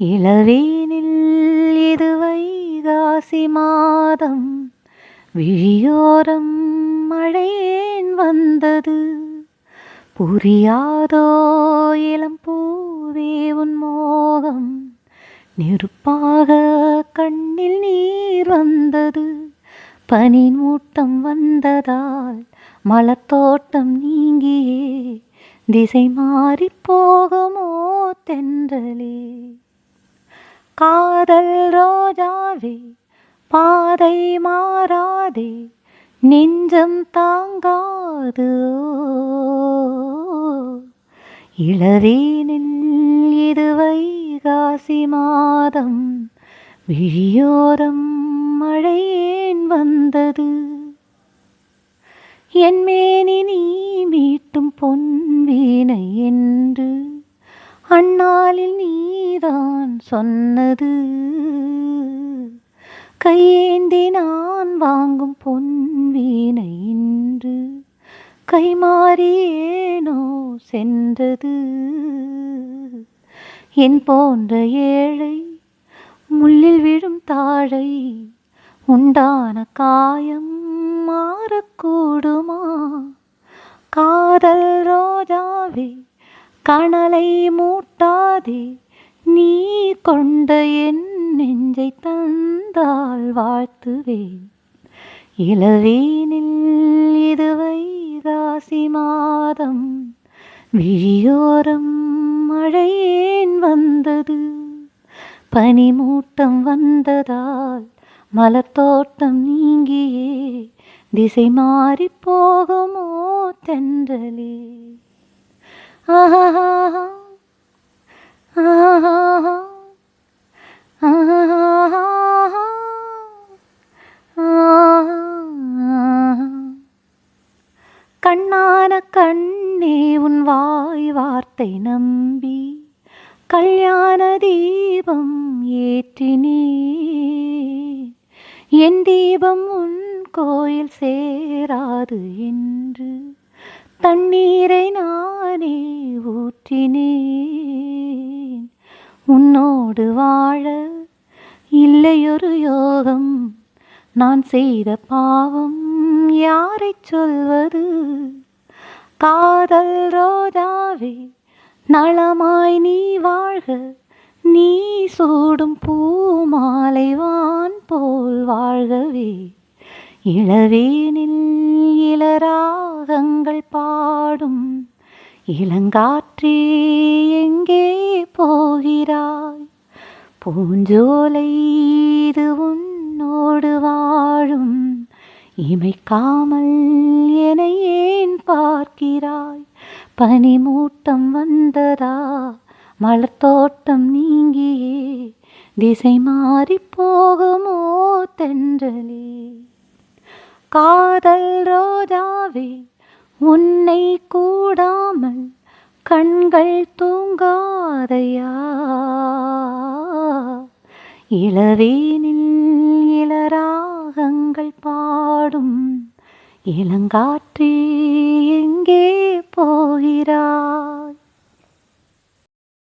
இளவேனில் இது வைகாசி மாதம் விழியோரம் மழையேன் வந்தது. புரியாதோ இளம் பூவே உன் மோகம்? நெருப்பாக கண்ணில் நீர் வந்தது. பனி மூட்டம் வந்ததால் மலத்தோட்டம் நீங்கியே. திசை மாறி போகுமோ தென்றலே? காதல் ரோஜாவே பாதை மாறாதே. நெஞ்சம் தாங்காது? இளவேனில் இது வைகாசி மாதம்? விழியோரம் மழையேன் வந்தது? என் மேனி நீ மீட்டும் பொன்வீனை என்று அந்நாளில் நீதான் சொன்னது. கையேந்தி நான் வாங்கும் பொன் வீணை இன்று கைமாறியேனோ சென்றது. என் போன்ற ஏழை முள்ளில் விழும் தாழை உண்டான காயம் மாறக்கூடுமா? காதல் ரோஜாவே கணலை மூட்டாதே நீ கொண்ட என் நெஞ்சை தந்தால் வாழ்த்துவேன். இளவேனில் இது வைகாசி மாதம் விழியோரம் மழையேன் வந்தது. பனிமூட்டம் வந்ததால் மலத்தோட்டம் நீங்கியே திசை மாறி போகுமோ தென்றலே. ஆஹா வார்த்தை நம்பி கல்யாண தீபம் ஏற்றினே என் தீபம் உன் கோயில் சேராது என்று தண்ணீரை நானே ஊற்றினேன். உன்னோடு வாழ இல்லையொரு யோகம் நான் செய்த பாவம் யாரை சொல்வது? காதல் ரோஜாவே நலமாய் நீ வாழ்க நீ சூடும் பூமாலை வான் போல் வாழ்கவே. இளவேனில் இளராகங்கள் பாடும் இளங்காற்றே எங்கே போகிறாய்? பூஞ்சோலை இது உன்னோடு வாழும் இமைக்காமல் என ஏன் பார்க்கிறாய்? பனிமூட்டம் வந்ததா? மலர்த்தோட்டம் நீங்கியே. திசை மாறி போகுமோ தென்றலே. காதல் ரோஜாவே உன்னை கூடாமல் கண்கள் தூங்காதையா? இளவேனில் இளராகங்கள் பாடும் இளங்காற்றே. எங்கே போகிறாய்